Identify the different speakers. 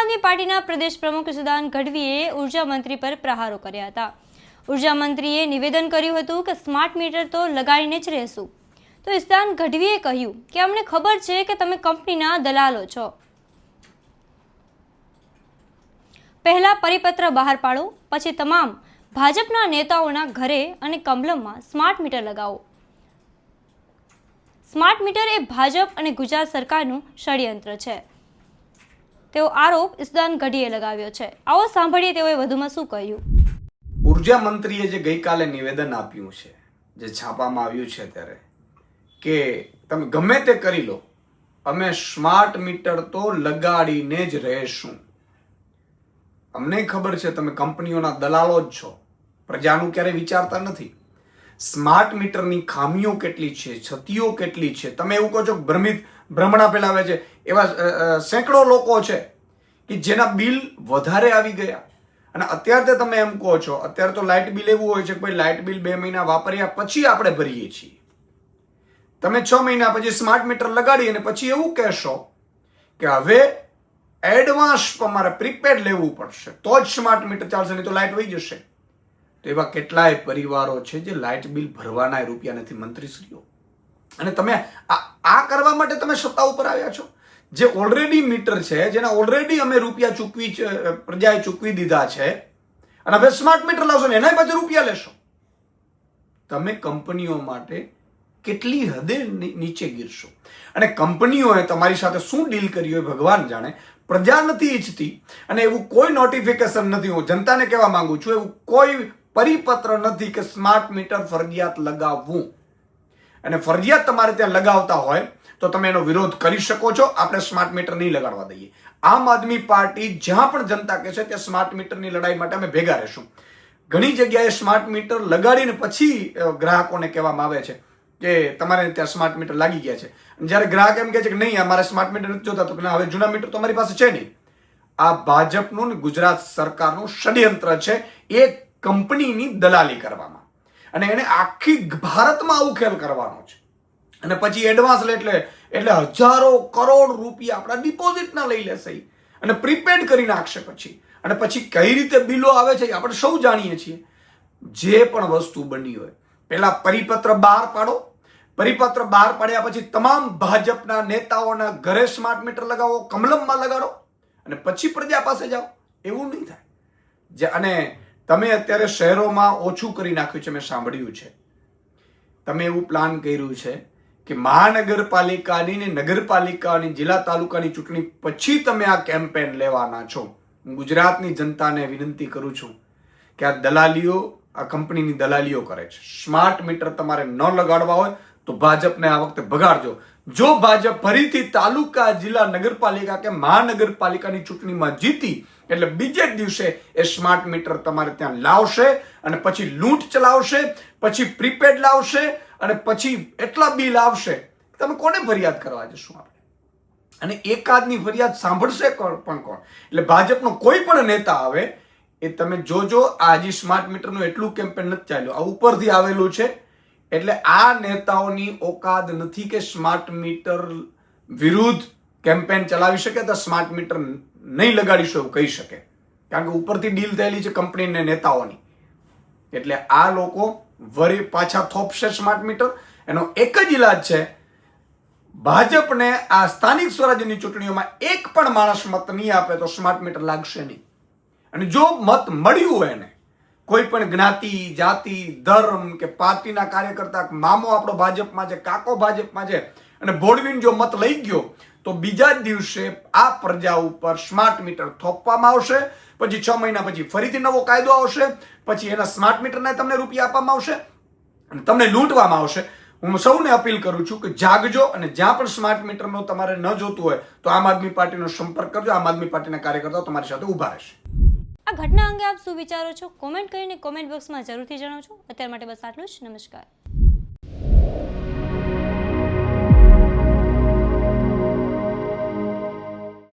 Speaker 1: આદમી પાર્ટીના પ્રદેશ પ્રમુખ સુદાન ગઢવીએ ઊર્જા મંત્રી પર પ્રહારો કર્યા હતા. ઊર્જા મંત્રીએ નિવેદન કર્યું હતું કે સ્માર્ટ મીટર તો લગાડીને જ રહેશું. તો ઇસ્તાન ગઢવીએ કહ્યું કે અમને ખબર છે કે તમે કંપનીના દલાલો છો. પહેલા પરિપત્ર બહાર પાડો, પછી તમામ ભાજપના નેતાઓના ઘરે અને કમલમમાં સ્માર્ટ મીટર લગાવો. સ્માર્ટ મીટર એ ભાજપ અને ગુજરાત સરકારનું ષડયંત્ર છે. તેવો આરોપ ઇસદાન ગઢીએ લગાવ્યો છે. આવો સાંભળીએ તેઓએ વધુમાં શું કહ્યું.
Speaker 2: ઊર્જા મંત્રીએ જે ગઈકાલે નિવેદન આપ્યું છે, જે છાપામાં આવ્યું છે ત્યારે, કે તમે ગમે તે કરી લો, અમે સ્માર્ટ મીટર તો લગાડીને જ રહેશું. અમને ખબર છે તમે કંપનીઓના દલાલો જ છો. પ્રજાનું ક્યારેય વિચારતા નથી. સ્માર્ટ મીટરની ખામીઓ કેટલી છે, છતીઓ કેટલી છે? તમે એવું કહો છો ભ્રમિત ભ્રમણા ફેલાવે છે. એવા સેંકડો લોકો છે કે જેના બિલ વધારે આવી ગયા. અને અત્યારે તમે એમ કહો છો, અત્યારે તો લાઇટ બિલ એવું હોય છે કે ભાઈ લાઇટ બિલ બે મહિના વાપર્યા પછી આપણે ભરીએ છીએ. તમે છ મહિના પછી સ્માર્ટ મીટર લગાડી અને પછી એવું કહેશો કે હવે એડવાન્સ તમારે પ્રીપેડ લેવું પડશે. તો જ સ્માર્ટ મીટર ચાલશે, નહીં તો લાઇટ વહી જશે. તો એવા કેટલાય પરિવારો છે જે લાઇટ બિલ ભરવાના રૂપિયા નથી, મંત્રીશ્રીઓ. અને તમે આ કરવા માટે તમે સત્તા ઉપર આવ્યા છો. જે ઓલરેડી મીટર છે, જેના ઓલરેડી અમે રૂપિયા ચૂકવી પ્રજાએ ચૂકવી દીધા છે, અને હવે સ્માર્ટ મીટર લાવશો ને એના પાછળ રૂપિયા લેશો. તમે કંપનીઓ માટે કેટલી હદે નીચે ગીરશો. અને કંપનીઓએ તમારી સાથે શું ડીલ કરી હોય ભગવાન જાણે, પ્રજા નથી ઈચ્છતી અને એવું કોઈ નોટિફિકેશન નથી. હું જનતાને કહેવા માંગુ છું, એવું કોઈ પરિપત્ર નથી કે સ્માર્ટ મીટર ફરજિયાત લગાવવું. અને ફરજિયાત તમારે ત્યાં લગાવતા હોય તો તમે એનો વિરોધ કરી શકો છો. આપણે સ્માર્ટ મીટર નહીં લગાડવા દઈએ. આમ આદમી પાર્ટી જ્યાં પણ જનતા કહે છે ત્યાં સ્માર્ટ મીટરની લડાઈ માટે અમે ભેગા રહેશું. ઘણી જગ્યાએ સ્માર્ટ મીટર લગાડીને પછી ગ્રાહકોને કહેવામાં આવે છે કે તમારે ત્યાં સ્માર્ટ મીટર લાગી ગયા છે. જ્યારે ગ્રાહક એમ કહે છે કે નહીં અમારે સ્માર્ટ મીટર નથી જોતા, તો કે હવે જૂના મીટર તો અમારી પાસે છે નહીં. આ ભાજપનું ગુજરાત સરકારનું ષડયંત્ર છે. એ કંપનીની દલાલી કરવામાં. અને એને આખી ભારતમાં આવું ખેલ કરવાનો છે? અને પછી એડવાન્સ લે એટલે એટલે હજારો કરોડ રૂપિયા આપણા ડિપોઝિટના લઈ લેશે અને પ્રીપેડ કરી નાખશે પછી. અને પછી કઈ રીતે બિલો આવે છે આપણે સૌ જાણીએ છીએ. જે પણ વસ્તુ બની હોય. પહેલા પરિપત્ર બહાર પાડો. પરિપત્ર બહાર પાડ્યા પછી તમામ ભાજપના નેતાઓના ઘરે સ્માર્ટ મીટર લગાવો, કમલમમાં લગાડો. અને પછી પ્રજા પાસે જાઓ. એવું નહીં થાય. જે અને તમે અત્યારે શહેરોમાં ઓછું કરી નાખ્યું છે, મેં સાંભળ્યું છે. તમે એવું પ્લાન કર્યું છે કે મહાનગરપાલિકાની ને નગરપાલિકાની, જિલ્લા તાલુકાની ચૂંટણી પછી તમે આ કેમ્પેન લેવાના છો. હું ગુજરાતની જનતાને વિનંતી કરું છું કે આ દલાલીઓ, આ કંપનીની દલાલીઓ કરે છે. સ્માર્ટ મીટર તમારે ન લગાડવા હોય તો ભાજપને આ વખતે ભગાડજો. જો ભાજપ ફરીથી તાલુકા જિલ્લા નગરપાલિકા કે મહાનગરપાલિકાની ચૂંટણીમાં જીતી, એટલે બીજે દિવસે એ સ્માર્ટ મીટર તમારે ત્યાં લાવશે અને પછી લૂંટ ચલાવશે, પછી પ્રીપેડ લાવશે અને પછી એટલા બિલ આવશે. તમે કોને ફરિયાદ કરવા જશું આપણે? અને એકાદની ફરિયાદ સાંભળશે પણ કોણ? એટલે ભાજપનો કોઈ પણ નેતા આવે, એ તમે જોજો, આ હજી સ્માર્ટ મીટરનું એટલું કેમ્પેન નથી ચાલ્યું. આ ઉપરથી આવેલું છે એટલે આ નેતાઓની ઓકાદ નથી કે સ્માર્ટ મીટર વિરુદ્ધ કેમ્પેન ચલાવી શકે તો સ્માર્ટ મીટર નહીં લગાડીશું એવું કહી શકે. કારણ કે ઉપરથી ડીલ થયેલી છે કંપનીને નેતાઓની. એટલે આ લોકો વરી પાછા થોપશે સ્માર્ટ મીટર. એનો એક જ ઇલાજ છે, ભાજપને આ સ્થાનિક સ્વરાજ્યની ચૂંટણીઓમાં એક પણ માણસ મત નહીં આપે તો સ્માર્ટ મીટર લાગશે નહીં. અને જો મત મળ્યું એને કોઈ પણ જ્ઞાતિ, જાતિ, ધર્મ કે પાર્ટીના કાર્યકર્તા, મામો આપણો ભાજપમાં છે, કાકો ભાજપમાં છે, અને ભોળવીન જો મત લઈ ગયો, તો બીજા જ દિવસે આ પ્રજા ઉપર સ્માર્ટ મીટર થોપવામાં આવશે, પછી છ મહિના પછી ફરીથી નવો કાયદો આવશે, પછી એના સ્માર્ટ મીટરને તમને રૂપિયા આપવામાં આવશે, અને તમને લૂંટવામાં આવશે. હું સૌને અપીલ કરું છું કે જાગજો અને જ્યાં પણ સ્માર્ટ મીટરનો તમારે ન જોતું હોય, તો આમ આદમી પાર્ટીનો સંપર્ક કરજો, આમ આદમી પાર્ટીના કાર્યકર્તાઓ તમારી સાથે ઊભા રહેશે.
Speaker 1: આ ઘટના અંગે આપ શું વિચારો છો? કોમેન્ટ કરીને કોમેન્ટ બોક્સમાં જરૂરથી જણાવજો. અત્યાર માટે બસ આટલું જ. નમસ્કાર.